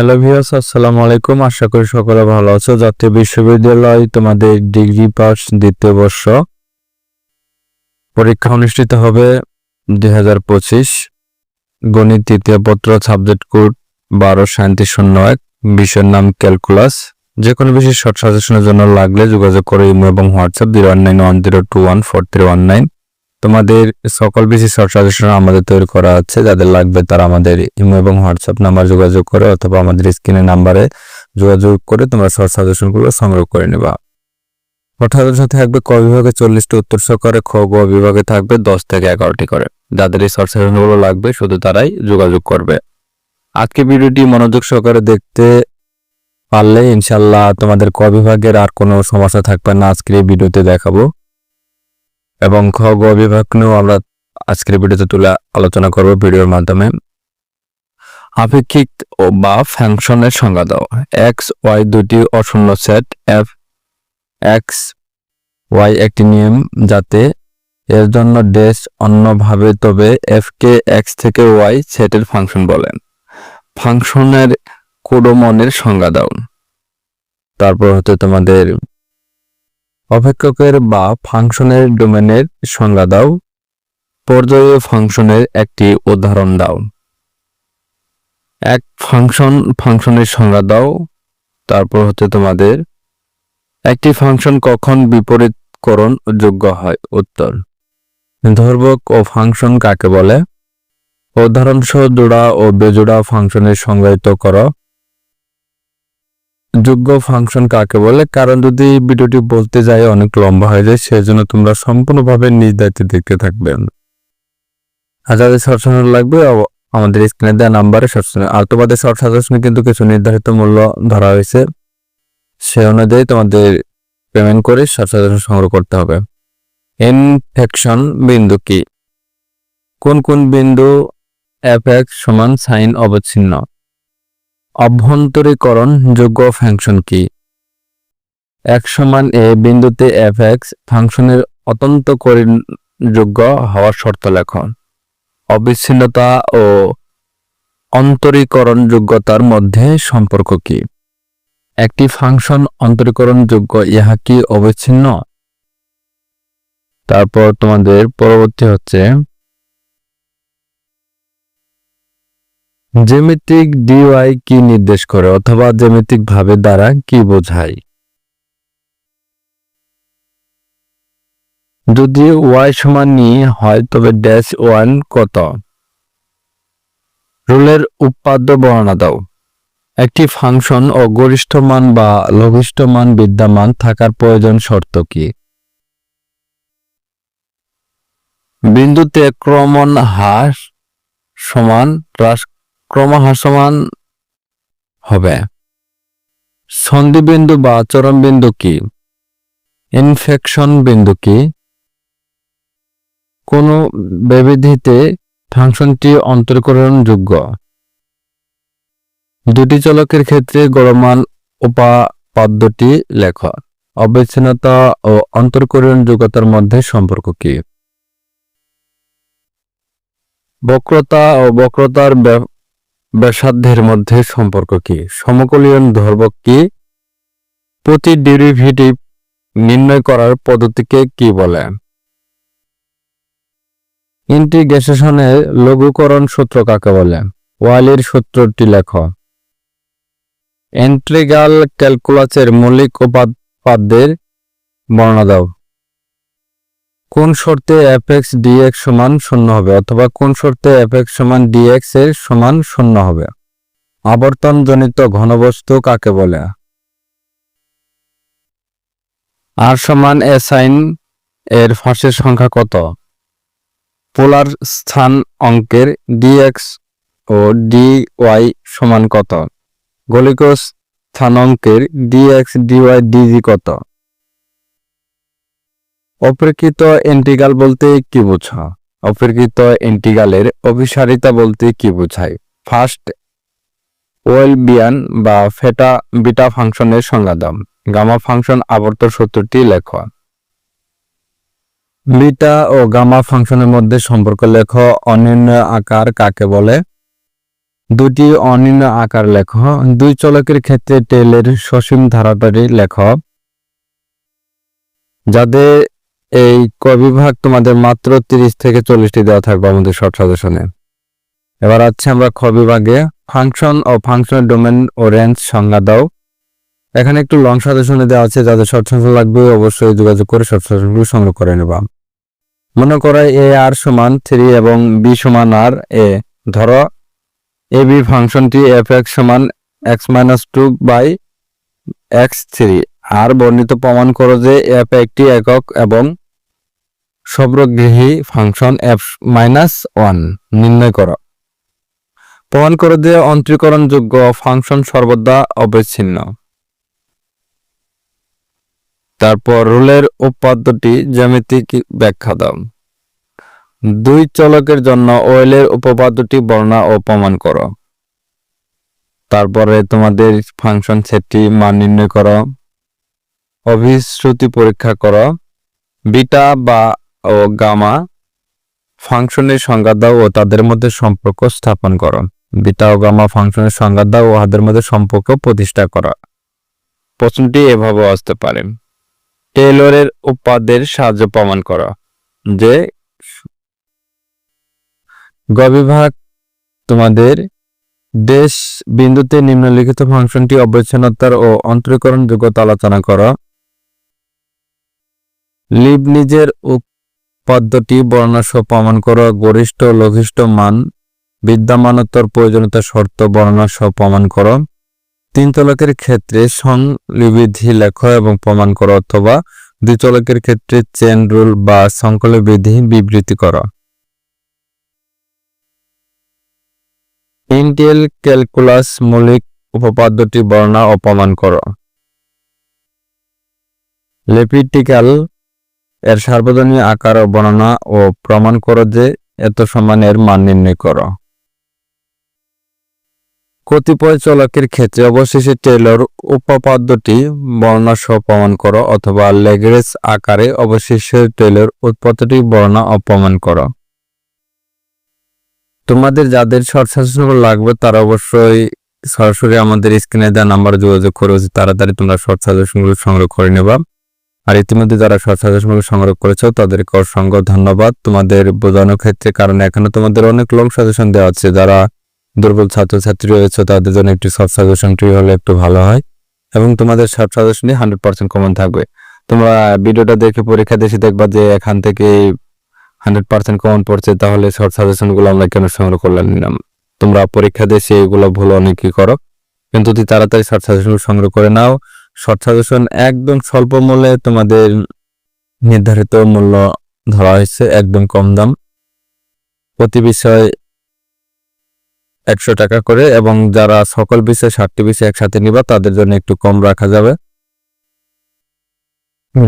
Hello viewers, আসসালামু আলাইকুম। আশা করি সকলে ভালো আছো। জাতীয় বিশ্ববিদ্যালয় তোমাদের ডিগ্রি পাস দ্বিতীয় বর্ষ পরীক্ষা অনুষ্ঠিত হবে দুই হাজার পঁচিশ। গণিত তৃতীয় পত্র, সাবজেক্ট কোড বারো সাঁত্রিশ শূন্য এক। বিষয়ের নাম ক্যালকুলাস। যে কোনো বিষয় শর্ট সাজেশনের জন্য লাগলে যোগাযোগ করে ইমো এবং WhatsApp zero one nine one zero two one four three one nine. তোমাদের সকল বেশি শর্ট সাজেশন আমাদের তৈরি করা আছে। যাদের লাগবে তারা আমাদের ইমো এবং হোয়াটসঅ্যাপ নাম্বার যোগাযোগ করে অথবা আমাদের স্ক্রিনের নাম্বারে যোগাযোগ করে তোমরা শর্ট সাজেশনগুলো সংগ্রহ করে নেবা। অর্থাৎ সাথে থাকবে ক বিভাগে চল্লিশটি উত্তর সহকারে, খ গ বিভাগে থাকবে দশ থেকে এগারোটি করে। যাদের এই শর্ট সাজেশনগুলো লাগবে শুধু তারাই যোগাযোগ করবে। আজকে ভিডিওটি মনোযোগ সহকারে দেখতে পারলে ইনশাল্লাহ তোমাদের ক বিভাগের আর কোনো সমস্যা থাকবে না। আজকের এই ভিডিওতে দেখাবো এবং খ গ বিভাগ নিয়েও আমরা আজকের ভিডিওতে তুলে আলোচনা করব ভিডিওর মাধ্যমে। আপেক্ষিক বা ফাংশনের সংজ্ঞা দাও। এক্স ওয়াই দুটি অশূন্য সেট। এফ এক্স ওয়াই একটি নিয়ম যাতে এর জন্য ডেস অন্যভাবে, তবে এফ কে এক্স থেকে ওয়াই সেটের ফাংশন বলেন ফাংশনের কোডমনের সংজ্ঞা দাও। তারপর হচ্ছে তোমাদের অপেক্ষকের বা ফাংশনের ডোমেনের সংজ্ঞা দাও। পর্যায় ফাংশনের একটি উদাহরণ দাও। এক ফাংশন ফাংশনের সংজ্ঞা দাও। তারপর হচ্ছে তোমাদের, একটি ফাংশন কখন বিপরীতকরণ যোগ্য হয়? উত্তর ধর্বক ও ফাংশন কাকে বলে? উদাহরণসহ জোড়া ও বেজোড়া ফাংশনের সংজ্ঞায়িত করো। যোগ্য ফাংশন কাকে বলে? কারণ যদি ভিডিওটি বলতে যাই অনেক লম্বা হয়ে যায়, সেজন্য তোমরা সম্পূর্ণভাবে নিজ দায়িত্বে দেখতে থাকবেন আর যাদের শর্ট সাজেশন লাগবে আমাদের স্ক্রিনে দেওয়া নাম্বারে শর্ট আর তোমাদের শর্ট সাজেশনে কিন্তু কিছু নির্ধারিত মূল্য ধরা হয়েছে। সে অনুযায়ী তোমাদের পেমেন্ট করে শর্ট সাজেশন সংগ্রহ করতে হবে। ইনফেকশন বিন্দু কি? কোন কোন বিন্দু এফ সমান সাইন অবচ্ছিন্ন? অভ্যন্তরীকরণ যোগ্য ফাংশন কি? এক সমান এ বিন্দুতে এফ এক্স ফাংশনের অত্যন্ত যোগ্য হওয়ার শর্ত লেখ। অবিচ্ছিন্নতা ও অন্তরীকরণ যোগ্যতার মধ্যে সম্পর্ক কি? একটি ফাংশন অন্তরীকরণ যোগ্য ইহা কি অবিচ্ছিন্ন? তারপর তোমাদের পরবর্তী হচ্ছে জ্যামিতিক ডিওয়াই কি নির্দেশ করে অথবা জ্যামিতিক ভাবে দ্বারা কি বোঝায়? যদি ওয়াই সমান নি হয় তবে ড্যাশ ওয়ান কত? রুলের উৎপাদ্য বর্ণনা দাও। একটি ফাংশন ও গরিষ্ঠ মান বা লঘিষ্ঠ মান বিদ্যমান থাকার প্রয়োজন শর্ত কি? বিন্দুতে ক্রমণ হ্রাস সমান হ্রাস ক্রমহ্রাসমান হবে। সন্ধিবিন্দু বা চরম বিন্দু কি? ইনফেকশন বিন্দু কি? কোন বিবিধিতে ফাংশনটি অন্তর্করণযোগ্য। দুটি চলকের ক্ষেত্রে গড়মান উপাপাদ্যটি লেখ। অবিচ্ছিন্নতা ও অন্তর্করণযোগ্যতার মধ্যে সম্পর্ক কি? বক্রতা ও বক্রতার ব্যাসার্ধের মধ্যে সম্পর্ক কি? সমকলীয়ন ধ্রুবক কি? প্রতি ডেরিভেটিভ নির্ণয় করার পদ্ধতিকে কি বলে? ইন্টিগ্রেশনের লঘুকরণ সূত্র কাকে বলে? ওয়ালির সূত্রটি লেখ। এন্ট্রিগাল ক্যালকুলাসের মৌলিক উপাদ্যের বর্ণনা দাও। কোন শর্তে এফ এক্স ডিএক্স সমান শূন্য হবে অথবা কোন শর্তে এফ এক্স সমান ডিএক্স এর সমান শূন্য হবে? আবর্তনজনিত ঘনবস্তু কাকে বলে? আর সমান এ সাইন এর ফাঁসের সংখ্যা কত? পোলার স্থান অঙ্কের ডিএক্স ও ডিওয়াই সমান কত? গলিক স্থান অঙ্কের ডিএক্স ডিওয়াই ডিজি কত? অপেক্ষিত ইন্টিগ্রাল বলতে কি বোঝা অপেক্ষিত ইন্টিগ্রালের অভিসারিতা বলতে কি বোঝায়? ফার্স্ট ওয়েলবিয়ান বা ফেটা বিটা ফাংশনের সংজ্ঞা দাম গামা ফাংশন আবর্ত সূত্রটি লেখ। বিটা ও গামা ফাংশনের মধ্যে সম্পর্ক লেখ। অনির্ণয় আকার কাকে বলে? দুটি অনিন্য আকার লেখ। দুই চলকের ক্ষেত্রে টেলের সসীম ধারাটারি লেখ। যাদের এই কবিভাগ তোমাদের মাত্র তিরিশ থেকে চল্লিশটি দেওয়া থাকবে আমাদের শর্ট সাজেশনে এবার আছে আমরা খ বিভাগে ফাংশন ও ফাংশনের ডোমেন ও রেঞ্জ সংজ্ঞা দাও। এখানে একটু লং সাজেশনে দেওয়া আছে, যাদের শর্ট সাজেশন লাগবে অবশ্যই যোগাযোগ করে শর্ট সাজেশনগুলো সংগ্রহ করে নেবা। মনে করো এ আর সমান থ্রি এবং বি সমান আর এ ধরো এ বি ফাংশনটি এফ এক্স সমান X minus two by X three আর বর্ণিত প্রমাণ করো যে এফ একটি একক এবং সর্বগ্রহী ফাংশন এফ মাইনাস ওয়ান নির্ণয় করো। প্রমাণ করো যে অন্তরীকরণযোগ্য ফাংশন সর্বদা অবিচ্ছিন্ন। তারপর রুলের উপাদ্যটি জ্যামিতিক ব্যাখ্যা দাও। দুই চলকের জন্য ওয়েলের উপপাদ্যটি বর্ণনা ও প্রমাণ করো। তারপরে তোমাদের ফাংশন সেটটি মান নির্ণয় করো। অভিশ্রুতি পরীক্ষা করো। বিটা বা ও গামা ফাংশনের সংজ্ঞা দাও ও তাদের মধ্যে সম্পর্ক স্থাপন করো। বিটা ও গামা ফাংশনের সংজ্ঞা দাও ও তাদের মধ্যে সম্পর্ক প্রতিষ্ঠা করা। প্রশ্নটি এভাবে আসতে পারে। টেলরের উপাদের সাহায্য প্রমাণ করা যে গ বিভাগ তোমাদের দেশ বিন্দুতে নিম্নলিখিত ফাংশনটি অবচ্ছিন্নতার ও অন্তরীকরণ যোগ্যতা আলোচনা করো। লিব নিজের পদ্ধতি বর্ণনা সহ প্রমাণ করো। গরিষ্ঠ, লঘিষ্ঠ মান বিদ্যমানোত্তর প্রয়োজনীয়তা শর্ত বর্ণনা সহ প্রমাণ করো। তিন চলকের ক্ষেত্রে সংলিবিধি লেখ এবং প্রমাণ করো অথবা দুই চলকের ক্ষেত্রে চেন রুল বা সংকলবিধি বিবৃতি করো। ইন্টিএল ক্যালকুলাস মৌলিক উপপাদ্যটি বর্ণনা ও প্রমাণ করো। লেপিটিক্যাল এর সার্বজনীন আকার ও বর্ণনা ও প্রমাণ করো যে এত সমানের মান নির্ণয় করো। কতিপয় চলকের ক্ষেত্রে অবশেষে টেলর উপপাদ্যটি বর্ণনা সহ প্রমাণ করো অথবা লেগরেজ আকারে অবশেষে টেলর উৎপত্তিটি বর্ণনা অপমান করো। তোমাদের যাদের শর্ট লাগবে তারা অবশ্যই সরাসরি আমাদের স্ক্রিনে দেওয়া নাম্বার যোগাযোগ করে তাড়াতাড়ি তোমরা শর্ট সাজেশনগুলো সংগ্রহ করে নেবা। আর ইতিমধ্যে যারা সাজেশনগুলো সংগ্রহ করেছ, তাদেরকে অসংখ্য ধন্যবাদ। তোমাদের বোঝানোর ক্ষেত্রে, কারণ এখানে তোমাদের অনেক লং সাজেশন দেওয়া হচ্ছে যারা দুর্বল ছাত্রছাত্রী রয়েছে, তাদের জন্য একটি শর্ট সাজেশনটি হলে একটু ভালো হয়। এবং তোমাদের শর্ট সাজেশনে হান্ড্রেড পার্সেন্ট কমন থাকবে। তোমরা ভিডিওটা দেখে পরীক্ষা দেশে দেখবা যে এখান থেকে হান্ড্রেড পার্সেন্ট কমন পড়ছে, তাহলে শর্ট সাজেশনগুলো আমরা কেন সংগ্রহ করলাম নিলাম তোমরা পরীক্ষা দেশে এগুলো ভুল অনেকই করো। কিন্তু যদি তাড়াতাড়ি শর্ট সাজেশন সংগ্রহ করে নাও। শর্ট সাজেশন একদম স্বল্প মূল্যে তোমাদের নির্ধারিত মূল্য ধরা হয়েছে, একদম কম দাম। প্রতি বিষয় একশো টাকা করে এবং যারা সকল বিষয় ষাটটি বিষয় একসাথে নিবা, তাদের জন্য একটু কম রাখা যাবে।